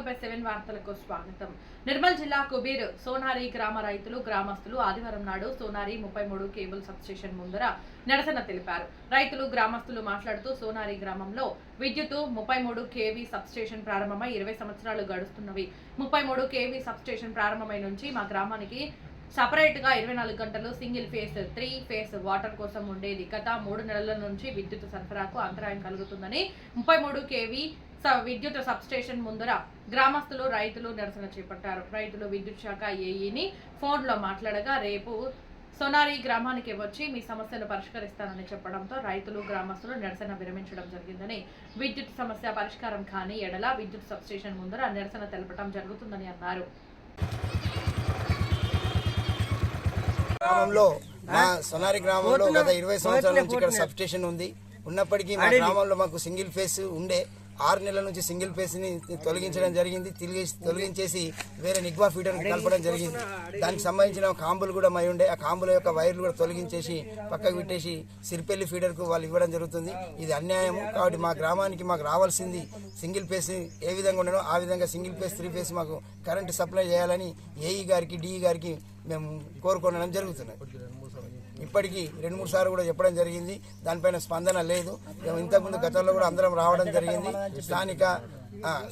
వార్తలకు స్వాగతం. నిర్మల్ జిల్లా కుబీర్ సోనారి గ్రామ రైతులు గ్రామస్తులు ఆదివారం నాడు సోనారి ముప్పై మూడు కేబుల్ సబ్స్టేషన్ ముందర నిరసన తెలిపారు. రైతులు గ్రామస్తులు మాట్లాడుతూ సోనారి గ్రామంలో విద్యుత్ ముప్పై మూడు కేవీ సబ్స్టేషన్ ప్రారంభమై ఇరవై సంవత్సరాలు గడుస్తున్నవి. ముప్పై మూడు కేవీ సబ్స్టేషన్ ప్రారంభమై నుంచి మా గ్రామానికి సపరేట్గా ఇరవై నాలుగు గంటలు single phase three phase water కోసం ఉండేది గత మూడు నెలల నుంచి విద్యుత్ సరఫరాకు అంతరాయం కలుగుతుందని ముప్పై మూడు కేవీ స- విద్యుత్ సబ్స్టేషన్ ముందర గ్రామస్తులు రైతులు నిరసన చేపట్టారు. రైతులు విద్యుత్ శాఖ ఏఈని ఫోన్లో మాట్లాడగా రేపు సోనారి గ్రామానికి వచ్చి మీ సమస్యను పరిష్కరిస్తానని చెప్పడంతో రైతులు గ్రామస్తులు నిరసన విరమించడం జరిగిందని విద్యుత్ సమస్య పరిష్కారం కాని ఎడల విద్యుత్ సబ్స్టేషన్ ముందర నిరసన తెలపడం జరుగుతుందని అన్నారు. గ్రామంలో మా సొనారి గ్రామంలో గత ఇరవై సంవత్సరాల నుంచి ఇక్కడ సబ్ స్టేషన్ ఉంది. ఉన్నప్పటికీ మా గ్రామంలో మాకు సింగిల్ ఫేస్ ఉండే. ఆరు నెలల నుంచి సింగిల్ ఫేస్ని తొలగించడం జరిగింది. తిరిగి తొలగించేసి వేరే నిగ్వా ఫీడర్కి కలపడం జరిగింది. దానికి సంబంధించిన కాంబులు కూడా మై ఉండే. ఆ కాంబుల యొక్క వైర్లు కూడా తొలగించేసి పక్కకు పెట్టేసి సిరిపెల్లి ఫీడర్కు వాళ్ళు ఇవ్వడం జరుగుతుంది. ఇది అన్యాయం కాబట్టి మా గ్రామానికి మాకు రావాల్సింది సింగిల్ ఫేస్ ఏ విధంగా ఉండనో ఆ విధంగా సింగిల్ ఫేస్ త్రీ ఫేస్ మాకు కరెంటు సప్లై చేయాలని ఏఈ గారికి డిఈ గారికి మేము కోరుకోవడం జరుగుతున్నది ఇప్పటికీ రెండు మూడు సార్లు కూడా చెప్పడం జరిగింది. దానిపైన స్పందన లేదు. మేము ఇంతకుముందు గతంలో కూడా అందరం రావడం జరిగింది. స్థానిక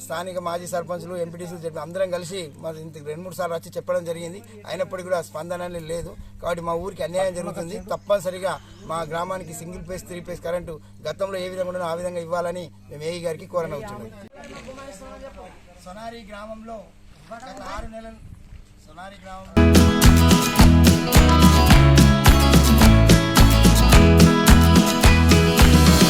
స్థానిక మాజీ సర్పంచులు ఎంపీటీసీలు చెప్పి అందరం కలిసి మరి ఇంత రెండు మూడు సార్లు వచ్చి చెప్పడం జరిగింది. అయినప్పటికీ కూడా స్పందన అనేది లేదు. కాబట్టి మా ఊరికి అన్యాయం జరుగుతుంది. తప్పనిసరిగా మా గ్రామానికి single phase three phase current గతంలో ఏ విధంగా ఉండనో ఆ విధంగా ఇవ్వాలని మేము ఏఈ గారికి కోరనవుతున్నాం సొనారి గ్రామంలో గత ఆరు నెలలు సొనారి గ్రామంలో